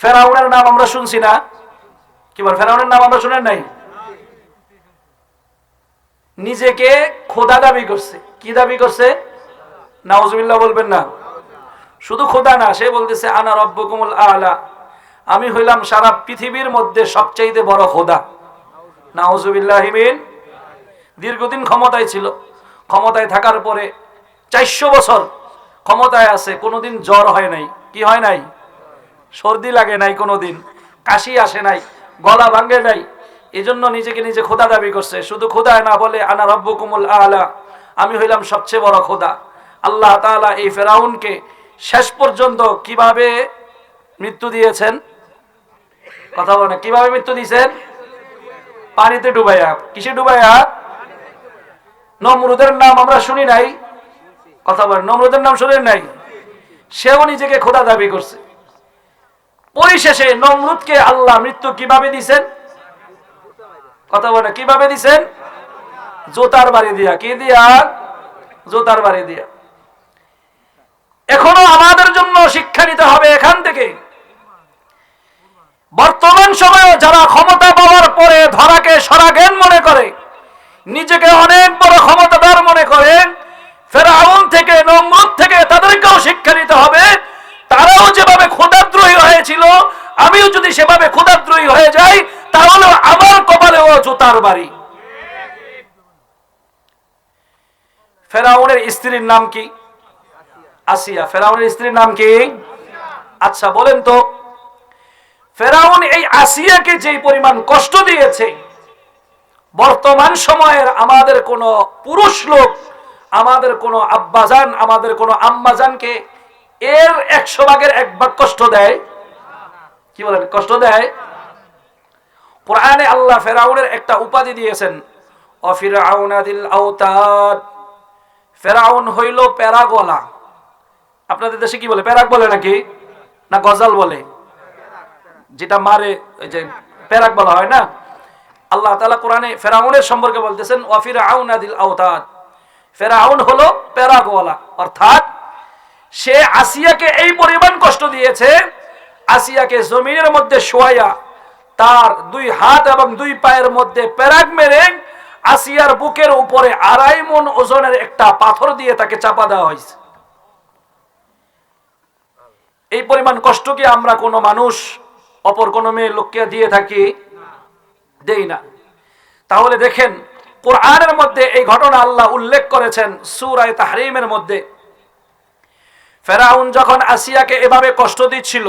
ফেরাউনের নাম আমরা শুনছি না। কি বল, ফেরাউনের নাম আমরা শুনেন নাই? নিজেকে খোদা দাবি করছে। কি দাবি করছে? নাউজুবিল্লাহ বলবেন না। শুধু খোদা না, সে বলতেছে, আনা রব্বকুমুল আলা। আমি হইলাম সারা পৃথিবীর মধ্যে সবচাইতে বড় খোদা। নাউজুবিল্লাহিমিন দীর্ঘদিন ক্ষমতায় ছিল। ক্ষমতায় থাকার পরে চারশো বছর ক্ষমতায় আছে, কোনোদিন জ্বর হয় নাই। কি হয় নাই? সর্দি লাগে নাই কোনোদিন, কাশি আসে নাই, গলা ভাঙ্গে নাই, এজন্য নিজেকে নিজে খোদা দাবি করছে। শুধু খোদায় না বলে, আনা রব্বকুমুল আলা আমি হইলাম সবচেয়ে বড় খোদা আল্লাহ তাআলা এই ফেরাউনকে শেষ পর্যন্ত কীভাবে মৃত্যু দিয়েছেন? কথা বলে কীভাবে মৃত্যু দিয়েছেন? পানিতে ডুবাইয়া। কিসে ডুবাইয়া? নমরুদের নাম আমরা শুনি নাই। কথা বলেন, নমরুদের নাম শুনেন নাই? সেও নিজেকে খোদা দাবি করছে। পরিশেষে নমরুদকে আল্লাহ মৃত্যু কীভাবে দিছেন? কথা বলে, কীভাবে দিছেন? জোতার বাড়ি দিয়া। কি দিয়া? জোতার বাড়ি দিয়া। এখনও আমাদের জন্য শিক্ষা নিতে হবে এখান থেকে। বর্তমান সময়ে যারা ক্ষমতা পাওয়ার পরে ধরাকে সরাগেন মনে করে, নিজেকে অনেক বড় ক্ষমতাদার মনে করে, ফেরাউন থেকে, নমরুদ থেকে তাদেরকেও শিক্ষা নিতে হবে। তারাও যেভাবে ক্ষুদাদ্রোহী হয়েছিল, আমিও যদি সেভাবে ক্ষুদাদ্রোহী হয়ে যাই তাহলে আমার কপালেও জুতার বাড়ি। ফেরাউনের স্ত্রীর নাম কি? আসিয়া। ফেরাউনের স্ত্রীর নাম কি? আচ্ছা বলেন তো, ফেরাউন এই আসিয়াকে যে পরিমাণ কষ্ট দিয়েছে, বর্তমান সময়ের আমাদের কোন পুরুষ লোক, আমাদের কোন আব্বাজান, আমাদের কোন আম্মাজানকে এর একশো ভাগের এক ভাগ কষ্ট দেয়। কি বলেন? কষ্ট দেয়? কোরআনে আল্লাহ ফেরাউনের একটা উপাধি দিয়েছেন ফেরাউন হইল প্যারাগলা। আপনাদের দেশে কি বলে? প্যারাক বলে নাকি? না গজাল বলে? যেটা মারে যে প্যারাক বলা হয় না? আল্লাহ তালা কোরআনে ফেরাউনের সম্পর্কে বলতেছেন ওয়াফির আউনাদিল আওতাদ। ফেরাউন হলো প্যারাগওয়ালা অর্থাৎ সে আসিয়াকে এই পরিমাণ কষ্ট দিয়েছে, আসিয়াকে জমিনের মধ্যে শোয়াইয়া তার দুই হাত এবং দুই পায়ের মধ্যে প্যারাক মেরে আসিয়ার বুকের উপরে আড়াই মন ওজনের একটা পাথর দিয়ে তাকে চাপা দেওয়া হয়েছে। এই পরিমাণ কষ্ট কি আমরা কোনো মানুষ, অপর কোনো মেয়ে লোককে দিয়ে থাকি? দেই না। তাহলে দেখেন, কোরআনের মধ্যে এই ঘটনা আল্লাহ উল্লেখ করেছেন, সুরায় তাহরিমের মধ্যে। ফেরাউন যখন আসিয়াকে এভাবে কষ্ট দিচ্ছিল,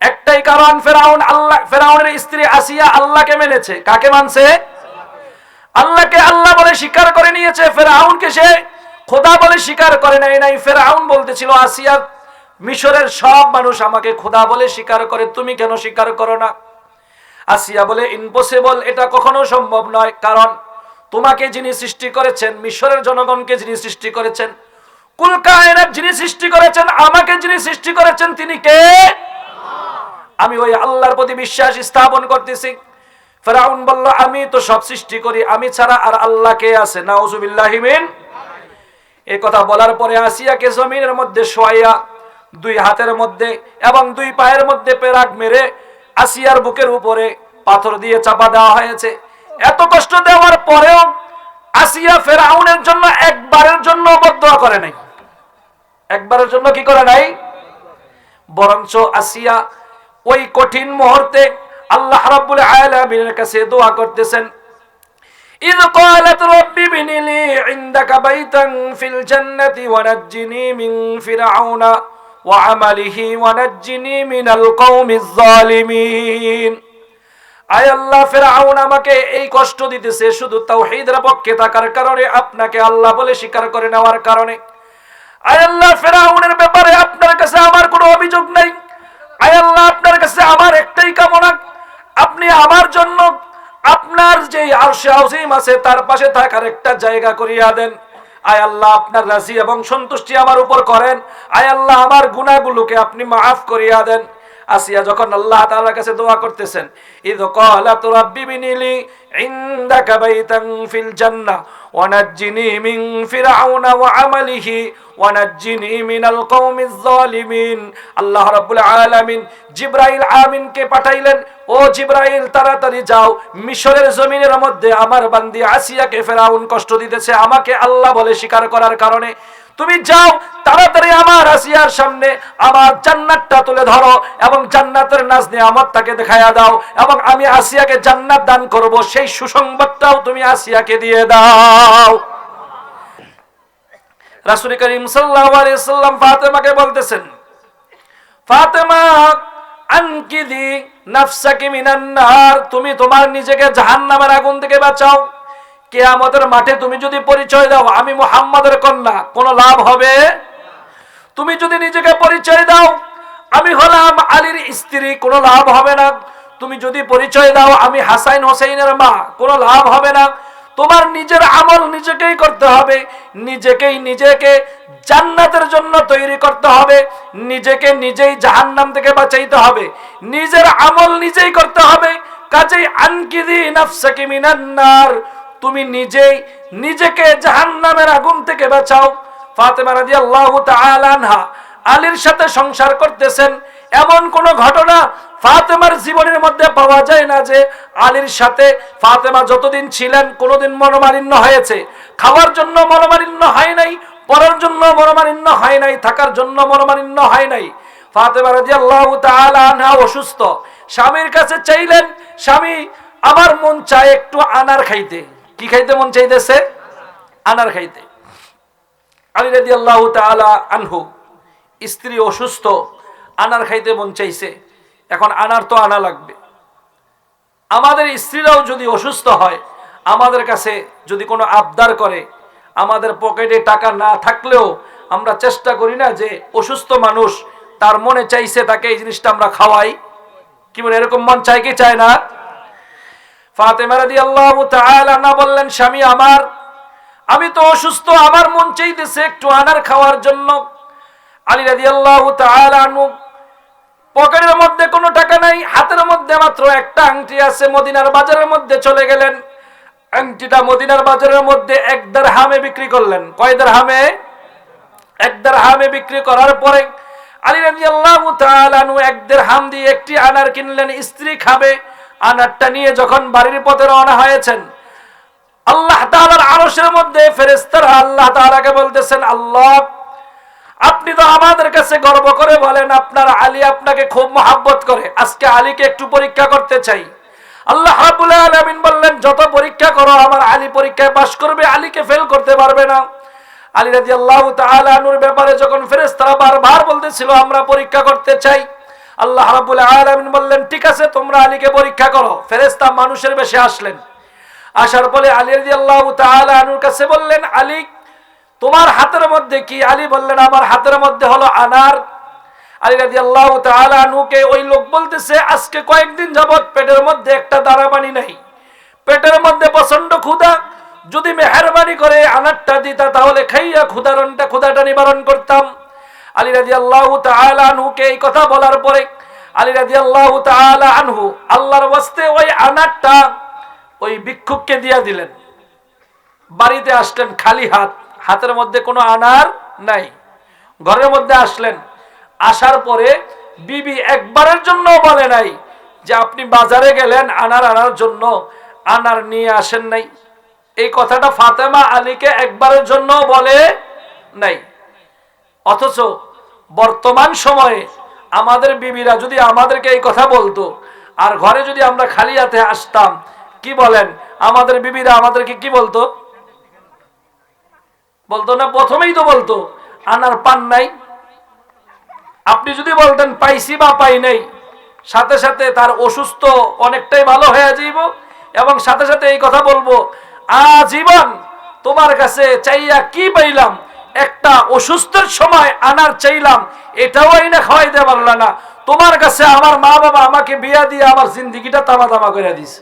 একটাই কারণ ফেরাউন আল্লাহ, ফেরাউনের স্ত্রী আসিয়া আল্লাহকে মেনেছে। কাকে মানছে? আল্লাহকে আল্লাহ বলে স্বীকার করে নিয়েছে, ফেরাউনকে সে খোদা বলে স্বীকার করে নাই নাই। ফেরাউন বলতেছিল, আসিয়া, মিশরের সব মানুষ আমাকে খোদা বলে স্বীকার করে, তুমি কেন স্বীকার করো না? আসিয়া বলে ইম্পসিবল এটা কখনো সম্ভব নয়। কারণ তোমাকে যিনি সৃষ্টি করেছেন, মিশরের জনগণকে যিনি সৃষ্টি করেছেন কুল কায়নাত যিনি সৃষ্টি করেছেন, আমাকে যিনি সৃষ্টি করেছেন, তিনি কে? আমি ওই আল্লাহর প্রতি বিশ্বাস স্থাপন করতেছি। ফেরাউন বলল, আমি তো সব সৃষ্টি করি, আমি ছাড়া আর আল্লাহ কে আছে? কথা বলার পরে আসিয়াকে জমিনের মধ্যে শোয়াইয়া দুই হাতের মধ্যে এবং দুই পায়ের মধ্যে পেরাক মেরে আসিয়ার বুকের উপরে পাথর দিয়ে চাপা দেওয়া হয়েছে। এত কষ্ট দেওয়ার পরেও আসিয়া ফেরাউনের জন্য একবারের জন্য করে নাই। একবারের জন্য কি করে নাই বরঞ্চ আসিয়া ওই কঠিন মুহূর্তে আল্লাহ রাব্বুল আলামিনের কাছে দোয়া করতেছেন إذ قالت رب ابن لي عندك بيتا في الجنة ونجني من فرعون وعمله ونجني من القوم الظالمين আয় আল্লাহ ফেরাউন আমাকে এই কষ্ট দিতেছে শুধু তাওহীদের পক্ষে থাকার কারণে আপনাকে আল্লাহ বলে স্বীকার করে নেওয়ার কারণে আয় আল্লাহ, ফেরাউনের ব্যাপারে আপনার কাছে আমার কোনো অভিযোগ নাই। আয় আল্লাহ, আপনার কাছে আমার একটাই কামনা, আপনি আমার জন্য আপনার যে আরশে আজিম আছে, তার পাশে থাকার একটা জায়গা করিয়া দেন। আয় আল্লাহ, আপনার রাজি এবং সন্তুষ্টি আমার উপর করেন। আয় আল্লাহ, আমার গুনাহগুলোকে আপনি মাফ করিয়া দেন। আসিয়া যখন আল্লাহ তাআলার কাছে দোয়া করতেছেন, ইদ ক্বালাত রাব্বি বিনিলি মিন ফিরআউনা ওয়া আমালিহি ওয়ানাজ্জিনি মিনাল কওমিজ জালিমিন আল্লাহ রাব্বুল আলামিন জিবরাইল আমিনকে পাঠাইলেন, ও জিবরাইল, তাড়াতাড়ি যাও। মিশরের জমিনের মধ্যে আমার বান্দি আসিয়াকে ফেরাউন কষ্ট দিতেছে। আমাকে আল্লাহ বলে স্বীকার করার কারণে তুমি যাও, তাড়াতাড়ি আমার আসিয়ার সামনে আমার জান্নাতটা তুলে ধরো এবং জান্নাতের নাচ নিয়ে আমার তাকে দেখাইয়া দাও এবং আমি আসিয়াকে জান্নাত দান করব, সেই সুসংবাদটাও তুমি আসিয়াকে দিয়ে দাও। রাসূল করিম ফাতেমাকে বলতেছেন, ফাতেমা, আনকিদি নাফসাকি মিনান নার তুমি তোমার নিজেকে জাহান্নামের আগুন থেকে বাঁচাও। কেয়ামতের মাঠে তুমি যদি পরিচয় দাও, আমি মুহাম্মাদের কন্যা, কোনো লাভ হবে? তুমি যদি নিজেকে পরিচয় দাও, আমি হলাম আলীর স্ত্রী, কোনো লাভ হবে না। তুমি যদি পরিচয় দাও, আমি হাসাইন হোসেইনের মা, কোনো লাভ হবে না। তোমার নিজের আমল নিজেকেই করতে হবে। নিজেকেই নিজেকে জান্নাতের জন্য তৈরি করতে হবে। নিজেকে নিজেই জাহান্নাম থেকে বাঁচাইতে হবে। নিজের আমল নিজেই করতে হবে। কাজেই আনকিদি নাফসাকি মিনান্নার। তুমি নিজেই নিজেকে জাহান্নামের আগুন থেকে বাঁচাও। ফাতেমা রাদিয়াল্লাহু তাআলা আনহা আলীর সাথে সংসার করতেছেন। এমন কোন ঘটনা ফাতেমার জীবনের মধ্যে পাওয়া যায় না যে আলীর সাথে ফাতেমা যতদিন ছিলেন কোনোদিন মনোমালিন্য হয়েছে। খাওয়ার জন্য মনোমালিন্য হয় নাই, পড়ার জন্য মনোমালিন্য হয় নাই, থাকার জন্য মনোমালিন্য হয় নাই। ফাতেমা রাদিয়াল্লাহু তাআলা আনহা অসুস্থ। স্বামীর কাছে চাইলেন, স্বামী, আমার মন চায় একটু আনার খাইতে। কি খাইতে মন চাইতেছে? আনার খাইতে। আলী রাদিয়াল্লাহু তাআলা আনহু, স্ত্রী অসুস্থ, আনার খাইতে মন চাইছে। এখন আনার তো আনা লাগবে। আমাদের স্ত্রীরাও যদি অসুস্থ হয়, আমাদের কাছে যদি কোনো আবদার করে, আমাদের পকেটে টাকা না থাকলেও আমরা চেষ্টা করি না যে অসুস্থ মানুষ তার মনে চাইছে তাকে এই জিনিসটা আমরা খাওয়াই। কি বলে, এরকম মন চাই কি চায় না? ফাতেমা রাদিয়াল্লাহু তাআলা না বললেন, স্বামী আমার, আমি তো অসুস্থ, আমার মন চাইতেছে একটু আনার খাওয়ার জন্য। আলী রাদিয়াল্লাহু তাআলা আনহু, পকেটের মধ্যে কোনো টাকা নাই, হাতের মধ্যে মাত্র একটা আংটি আছে, মদিনার বাজারের মধ্যে চলে গেলেন। আংটিটা মদিনার বাজারের মধ্যে এক হামে বিক্রি করলেন। কয় হামে এক হামে বিক্রি করার পরে আলী তাআলা আনহু এক হাম দিয়ে একটি আনার কিনলেন, স্ত্রী খাবে। আনারটা নিয়ে যখন বাড়ির পথে রওনা হয়েছেন, আল্লাহ তাআলার আরশের মধ্যে ফেরেশতারা আল্লাহ তাআলাকে বলতেছেন, আল্লাহ, আপনি তো আমাদের কাছে গর্ব করে বলেন, আপনার আলী আপনাকে খুব মহাব্বত করে। আজকে আলীকে একটু পরীক্ষা করতে চাই। আল্লাহ রাব্বুল আলামিন বললেন, যত পরীক্ষা করো, আমার আলী পরীক্ষায় পাশ করবে, আলীকে ফেল করতে পারবে না। আলী রাদিয়াল্লাহু তাআলা আনুর ব্যাপারে যখন ফেরেশতারা বারবার বলতেছিল, আমরা পরীক্ষা করতে চাই। আল্লাহ রাব্বুল আলামিন বললেন, ঠিক আছে, তোমরা আলীকে পরীক্ষা করো। ফেরেস্তা মানুষের বেশে আসলেন। আসার পরে আলী রাদিয়াল্লাহু তাআলা আনুর কাছে বললেন, আলী, তোমার হাতের মধ্যে কি? আলী বললেন, আমার হাতের মধ্যে হলো আনার। আলী রাজি আল্লাহ আনুকে ওই লোক বলতেছে, আজকে কয়েকদিন যাবৎ পেটের মধ্যে একটা দাঁড়া পানি নাই। পেটের মধ্যে প্রচণ্ড ক্ষুধা। যদি মেহরবানি করে আনারটা দিতা, তাহলে খাইয়া ক্ষুধারণটা, ক্ষুধাটা নিবারণ করতাম। আলী রাজি আল্লাহ আনহুকে এই কথা বলার পরে আলী রাজি আল্লাহ আনহু আল্লাহর বস্তে ওই আনারটা ওই ভিক্ষুককে দিয়া দিলেন। বাড়িতে আসলেন খালি হাত, হাতের মধ্যে কোনো আনার নাই। ঘরের মধ্যে আসলেন, আসার পরে বিবি একবারের জন্য বলে নাই যে আপনি বাজারে গেলেন আনার আনার জন্য, আনার নিয়ে আসেন নাই। এই কথাটা ফাতেমা আলীকে একবারের জন্য বলে নাই। অথচ বর্তমান সময়ে আমাদের বিবিরা যদি আমাদেরকে এই কথা বলতো, আর ঘরে যদি আমরা খালি হাতে আসতাম, কি বলেন? আমাদের বিবিরা আমাদেরকে কি বলতো? বলতো না, প্রথমেই তো বলতো, আনার পান নাই। আপনি যদি বলতেন, পাইছি বা পাই নাই। সাথে সাথে তার অসুস্থ অনেকটাই ভালো হয়ে যাইব, এবং সাথে সাথে এই কথা বলব, আজীবন তোমার কাছে চাইয়া কি পাইলাম? একটা অসুস্থের সময় আনার চাইলাম, এটাও আইনা খাওয়াইতে পারল না। তোমার কাছে আমার মা বাবা আমাকে বিয়া দিয়ে আমার জিন্দিগিটা তামা তামা করে দিছে।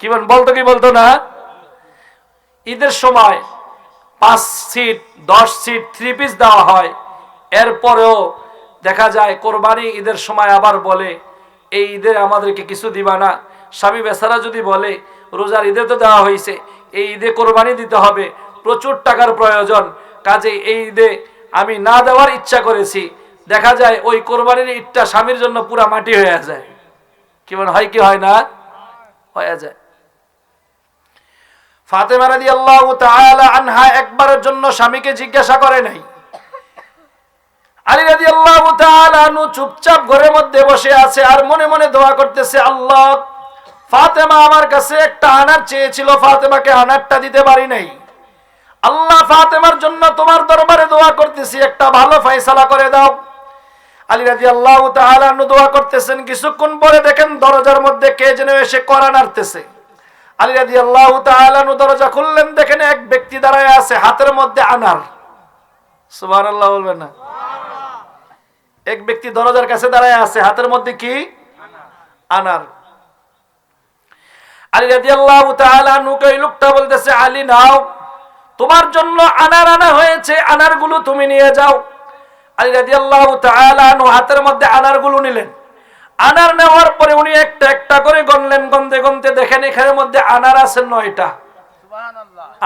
কি বলতো কি বলতো না? ঈদের সময় পাঁচ সিট, দশ সিট থ্রি পিস দেওয়া হয়। এরপরেও দেখা যায় কোরবানি ঈদের সময় আবার বলে, এই ঈদে আমাদেরকে কিছু দিবা না। স্বামী বেচারা যদি বলে, রোজার ঈদে তো দেওয়া হয়েছে এই ঈদে কোরবানি দিতে হবে, প্রচুর টাকার প্রয়োজন কাজে এই ঈদে আমি না দেওয়ার ইচ্ছা করেছি। দেখা যায় ওই কোরবানির ঈদটা স্বামীর জন্য পুরা মাটি হয়ে যায়। কি মনে হয়, কি হয় না? হয়ে যায়। ফাতেমা রাদিয়াল্লাহু তাআলা আনহা একবারের জন্য স্বামীকে জিজ্ঞাসা করে নাই। আলী রাদিয়াল্লাহু তাআলা আনহু চুপচাপ ঘরের মধ্যে বসে আছে আর মনে মনে দোয়া করতেছে, আল্লাহ, ফাতেমা আমার কাছে একটা আনার চেয়েছিল, ফাতেমাকে আনারটা দিতে পারি নাই। আল্লাহ ফাতেমার জন্য তোমার দরবারে দোয়া করতেছি। একটা ভালো ফয়সালা করে দাও। আলী রাদিয়াল্লাহু তাআলা আনহু দোয়া করতেছেন, কিছুক্ষণ পরে দেখেন দরজার মধ্যে কে যেন এসে করা নাড়তেছে। আলী রাদিয়াল্লাহু তাআলা আনহু দরজা খুললেন, দেখেন এক ব্যক্তি দাঁড়ায় আছে, হাতের মধ্যে আনার। সুবহানাল্লাহ বলবেন না? এক ব্যক্তি দরজার কাছে দাঁড়ায় আছে, হাতের মধ্যে কি? আনার। আলী রাদিয়াল্লাহু তাআলা আনহুকে ওই লোকটা বলতেছে, আলী, নাও। তোমার জন্য আনার আনা হয়েছে আনারগুলো তুমি নিয়ে যাও। আলী তাআলা আনহু হাতের মধ্যে আনারগুলো নিলেন। আনার নেওয়ার পরে উনি একটা একটা করে গনলেন গনতে গনতে দেখেন এখানের মধ্যে আনার আছে নয়টা।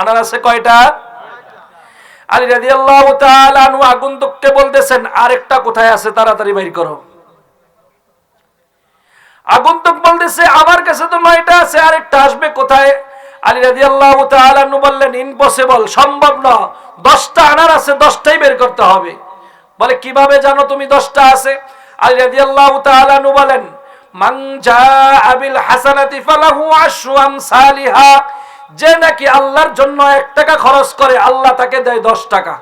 আনার আছে কয়টা? আলী রাদিয়াল্লাহু তাআলা আনহু আগন্তুককে বলতেছেন আরেকটা কোথায় আছে তাড়াতাড়ি বাইর করো। আগন্তুক বলতেছে আমার কাছে তো নয়টা আছে আরেকটা আসবে কোথায়? আলী রাদিয়াল্লাহু তাআলা আনহু বললেন ইম্পসিবল সম্ভব না। দশটা আনার আছে, দশটাই বের করতে হবে। বলে, কীভাবে জানো তুমি দশটা আছে? আলী রাদিয়াল্লাহু তাআলা আনহু বলেন যে নাকি আল্লাহর জন্য এক টাকা খরচ করে, আল্লাহ তাকে দেয় দশ টাকা।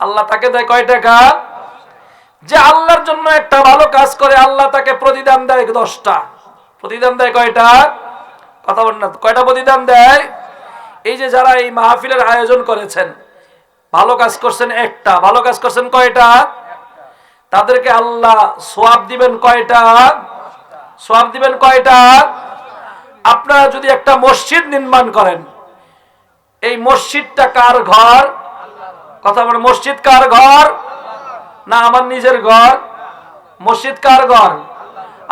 আল্লাহ তাকে দেয় কয় টাকা? যে আল্লাহর জন্য একটা ভালো কাজ করে, আল্লাহ তাকে প্রতিদান দেয় দশটা। প্রতিদান দেয় কয়টা? কথা বল না। কয়টা প্রতিদান দেয়? এই যে যারা এই মাহফিলের আয়োজন করেছেন, ভালো কাজ করছেন একটা, ভালো কাজ করছেন কয়টা? তাদেরকে আল্লাহ সোয়াব দিবেন কয়টা? সোয়াব দিবেন কয়টা? আপনারা যদি একটা মসজিদ নির্মাণ করেন, এই মসজিদটা কার ঘর? কথা বলে মসজিদ কার ঘর? না, আমার নিজের ঘর। মসজিদ কার ঘর?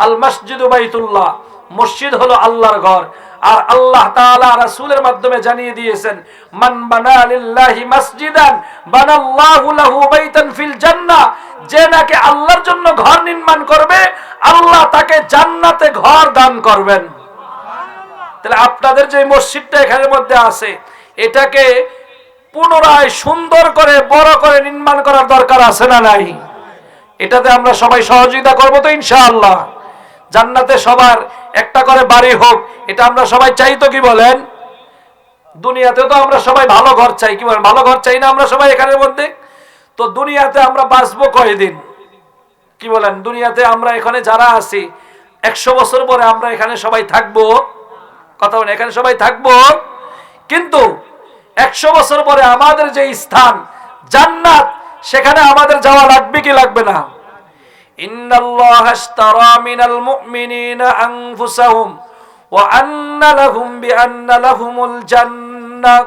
আল মসজিদ বাইতুল্লাহ। মসজিদ হলো আল্লাহর ঘর। আর আল্লাহ তাআলা রাসূলের মাধ্যমে জানিয়ে দিয়েছেন, মান বানা লিল্লাহি মাসজিদান, বানাল্লাহু লাহু বাইতান ফিল জান্নাহ। যে নাকি আল্লাহর জন্য ঘর নির্মাণ করবে, আল্লাহ তাকে জান্নাতে ঘর দান করবেন। তাহলে আপনাদের যে মসজিদটা এখানে মধ্যে আছে, এটাকে পুনরায় সুন্দর করে, বড় করে নির্মাণ করার দরকার আছে না নাই? এটাতে আমরা সবাই সহযোগিতা করব তো ইনশাআল্লাহ। জান্নাতে সবার একটা করে বাড়ি হোক, এটা আমরা সবাই চাই তো কি বলেন? দুনিয়াতে তো আমরা সবাই ভালো ঘর চাই, কি বলেন? ভালো ঘর চাই না আমরা সবাই এখানের মধ্যে? তো দুনিয়াতে আমরা বাঁচবো কয়দিন? কি বলেন? দুনিয়াতে আমরা এখানে যারা আছি, একশো বছর পরে আমরা এখানে সবাই থাকব? কথা বলেন, এখানে সবাই থাকব? কিন্তু একশো বছর পরে আমাদের যে স্থান, জান্নাত, সেখানে আমাদের যাওয়া লাগবে কি লাগবে না? ইন্নাল্লাহ আশতারা মিনাল মুমিনিনা আনফুসাহুম ওয়া আন্না লাহুম বিআন্না লাহুমুল জান্নাহ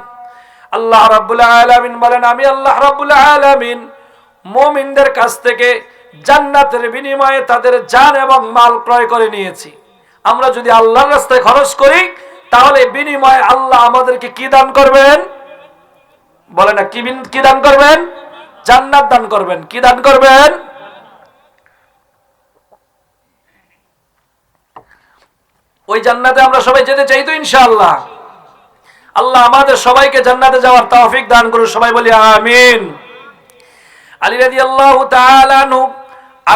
আল্লাহ রাব্বুল আলামিন বলেন, আমি আল্লাহ রাব্বুল আলামিন মুমিনদের কাছ থেকে জান্নাতের বিনিময়ে তাদের জান এবং মাল ক্রয় করে নিয়েছি। আমরা যদি আল্লাহর রাস্তায় খরচ করি, তাহলে বিনিময়ে আল্লাহ আমাদেরকে কি দান করবেন? বলে না কি দান করবেন? জান্নাত দান করবেন। কি দান করবেন? ওই জান্নাতে আমরা সবাই যেতে চাই তো ইনশাআল্লাহ। আল্লাহ আমাদের সবাইকে জান্নাতে যাওয়ার তৌফিক দান করুন, সবাই বলি আমিন। আলী রাদিয়াল্লাহু তাআলা আনহু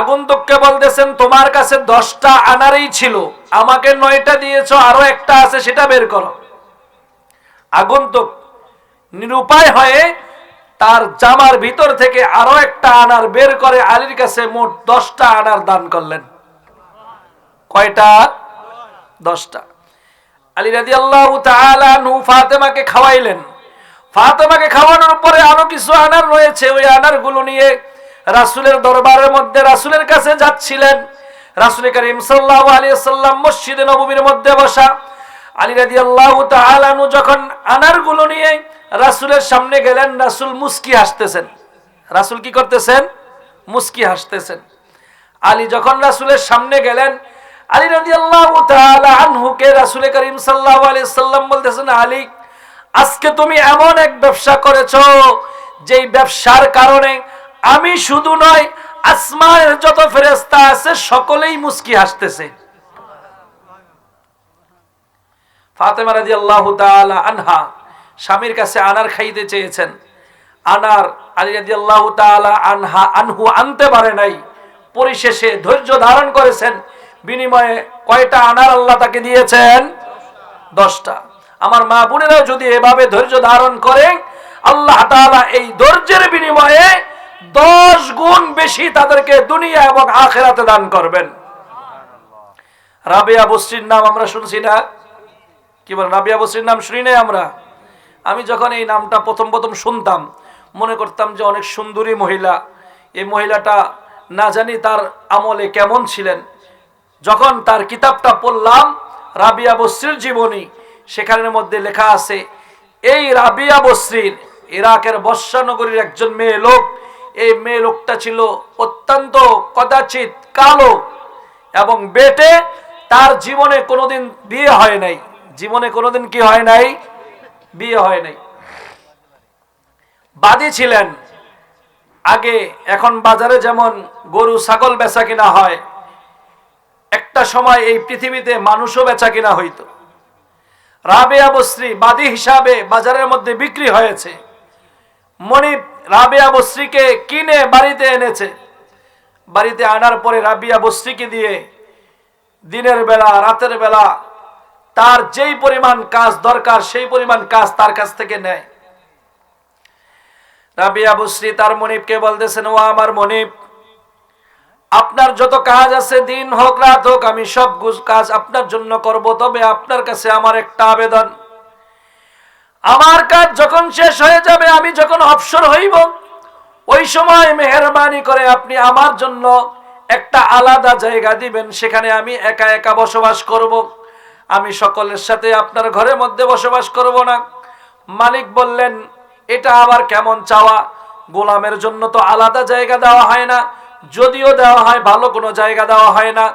আগন্তুককে বলতেছেন, তোমার কাছে দশটা আনারই ছিল, আমাকে নয়টা দিয়েছ, আরও একটা আছে, সেটা বের করো। আগন্তুক নিরুপায় হয়ে তার জামার ভিতর থেকে আরও একটা আনার বের করে আলীর কাছে মোট দশটা আনার দান করলেন। কয়টা? দশটা। আলী রাজি আল্লাহ ফাতেমাকে খাওয়াইলেন। ফাতেমাকে খাওয়ানোর পরে আরও কিছু আনার রয়েছে, ওই আনারগুলো নিয়ে রাসুলের দরবারের মধ্যে রাসুলের কাছে যাচ্ছিলেন। রাসুল করিম সাল্লাহ আলী সাল্লাম মসজিদে নবমীর মধ্যে বসা। আলী রাজি আল্লাহ তালানু যখন আনারগুলো নিয়ে রাসুলের সামনে গেলেন, রাসুল মুস্কি হাসতেছেন। রাসুল কি করতেছেন? মুস্কি হাসতেছেন। আলী যখন রাসুলের সামনে গেলেন আলী রাজি আল্লাহ আনহুকে রাসুলে করিম সাল্লাহ সাল্লাম বলতেছেন, আলী, আজকে তুমি এমন এক ব্যবসা করেছ যেই ব্যবসার কারণে আমি শুধু নয়, আসমানের যত ফেরেস্তা আছে সকলেই মুস্কি হাসতেছে। ফাতেমা রাজি আল্লাহ আনহা স্বামীর কাছে আনার খাইতে চেয়েছেন। আনার আলী রাজি আল্লাহ আনহা আনহু আনতে পারে নাই, পরিশেষে ধৈর্য ধারণ করেছেন। বিনিময়ে কয়টা আনার আল্লাহ তাকে দিয়েছেন? দশটা। আমার মা বোনেরাও যদি এভাবে ধৈর্য ধারণ করে, আল্লাহ তাআলা এই ধৈর্যের বিনিময়ে দশ গুণ বেশি তাদেরকে দুনিয়া এবং আখেরাতে দান করবেন। রাবিয়া বস্রির নাম আমরা শুনছি না? কি বল, রাবিয়া বসরির নাম শুনি নাই আমরা? আমি যখন এই নামটা প্রথম প্রথম শুনতাম, মনে করতাম যে অনেক সুন্দরী মহিলা। এই মহিলাটা না জানি তার আমলে কেমন ছিলেন। যখন তার কিতাবটা পড়লাম রাবিয়া বসরির জীবনী, সেখানের মধ্যে লেখা আছে, এই রাবিয়া বসরির ইরাকের বর্ষানগরীর একজন মেয়ে লোক, এই মেয়ে লোকটা ছিল অত্যন্ত কদাচিৎ কালো এবং বেটে তার জীবনে কোনোদিন বিয়ে হয় নাই। জীবনে কোনোদিন কি হয় নাই? বিয়ে হয় নাই। বাদী ছিলেন। আগে, এখন বাজারে যেমন গরু, ছাগল বেচা কিনা হয় একটা সময় এই পৃথিবীতে মানুষও বেচা কিনা হইতো। রাবে আবশ্রী বাদী হিসাবে বাজারের মধ্যে বিক্রি হয়েছে। মনিব রাবে আবশ্রীকে কিনে বাড়িতে এনেছে। বাড়িতে আনার পরে রাবিয়া বস্রীকে দিয়ে দিনের বেলা, রাতের বেলা তার যেই পরিমাণ কাজ দরকার, সেই পরিমাণ কাজ তার কাছ থেকে নেয়। রাবিয়া বসরি তার মনিবকে বলতেছেন, ও আমার মনিব আপনার যত কাজ আছে, দিন হোক, রাত হোক, আমি সব কাজ আপনার জন্য করব। তবে আপনার কাছে আমার একটা আবেদন। আমার কাজ যখন শেষ হয়ে যাবে, আমি যখন অবসর হইব, ওই সময় মেহরবানি করে আপনি আমার জন্য একটা আলাদা জায়গা দিবেন। সেখানে আমি একা একা বসবাস করব। আমি সকলের সাথে আপনার ঘরের মধ্যে বসবাস করব না। মালিক বললেন, এটা আবার কেমন চাওয়া? গোলামের জন্য তো আলাদা জায়গা দেওয়া হয় না। যদিও দেওয়া হয় ভালো কোনো জায়গা দেওয়া হয় না।